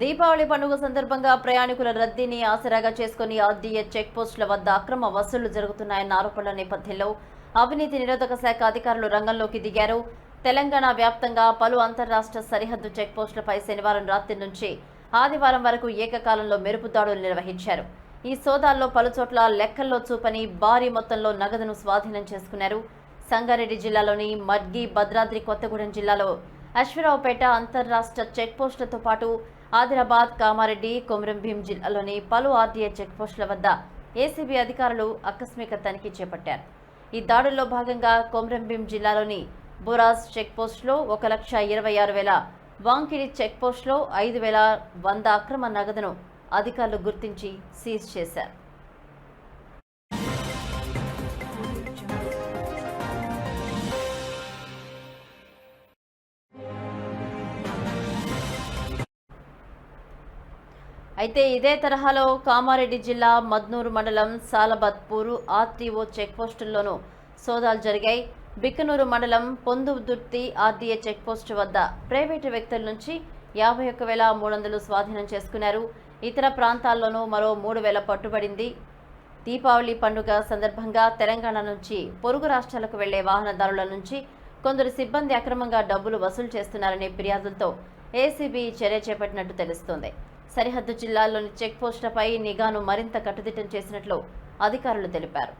దీపావళి పండుగ సందర్భంగా ప్రయాణికుల రద్దీని ఆసరాగా చేసుకుని ఆర్డీఏ చెక్ పోస్టుల వద్ద అక్రమ వసూళ్ళు జరుగుతున్నాయన్న ఆరోపణల నేపథ్యంలో అవినీతి నిరోధక శాఖ అధికారులు రంగంలోకి దిగారు. తెలంగాణ వ్యాప్తంగా పలు అంతర్రాష్ట్ర సరిహద్దు చెక్ పోస్టులపై శనివారం రాత్రి నుంచి ఆదివారం వరకు ఏకకాలంలో మెరుపు దాడులు నిర్వహించారు. ఈ సోదాల్లో పలుచోట్ల లెక్కల్లో చూపని భారీ మొత్తంలో నగదును స్వాధీనం చేసుకున్నారు. సంగారెడ్డి జిల్లాలోని మడ్గి భద్రాద్రి కొత్తగూడెం జిల్లాలో అశ్వరావుపేట అంతర్రాష్ట్ర చెక్ పోస్టులతో పాటు ఆదిలాబాద్ కామారెడ్డి కొమరంభీం జిల్లాలోని పలు ఆర్డీఏ చెక్పోస్టుల వద్ద ఏసీబీ అధికారులు ఆకస్మిక తనిఖీ చేపట్టారు. ఈ దాడుల్లో భాగంగా కొమరంభీం జిల్లాలోని బురాజ్ చెక్పోస్టులో ఒక లక్ష ఇరవై ఆరు వేల వాంకిడి చెక్పోస్టులో ఐదు వేల వంద అక్రమ నగదును అధికారులు గుర్తించి సీజ్ చేశారు. అయితే ఇదే తరహాలో కామారెడ్డి జిల్లా మద్నూరు మండలం సాలబత్పూర్ ఆర్టీఓ చెక్పోస్టుల్లోనూ సోదాలు జరిగాయి. బిక్కనూరు మండలం పొందుదుర్తి ఆర్డీఏ చెక్పోస్ట్ వద్ద ప్రైవేటు వ్యక్తుల నుంచి యాభై ఒక్క వేల మూడు వందలు స్వాధీనం చేసుకున్నారు. ఇతర ప్రాంతాల్లోనూ మరో మూడు వేల పట్టుబడింది. దీపావళి పండుగ సందర్భంగా తెలంగాణ నుంచి పొరుగు రాష్ట్రాలకు వెళ్ళే వాహనదారుల నుంచి కొందరు సిబ్బంది అక్రమంగా డబ్బులు వసూలు చేస్తున్నారనే ఫిర్యాదులతో ఏసీబీ చర్య చేపట్టినట్టు తెలుస్తోంది. సరిహద్దు జిల్లాల్లోని చెక్ పోస్టులపై నిఘాను మరింత కట్టుదిట్టం చేసినట్లు అధికారులు తెలిపారు.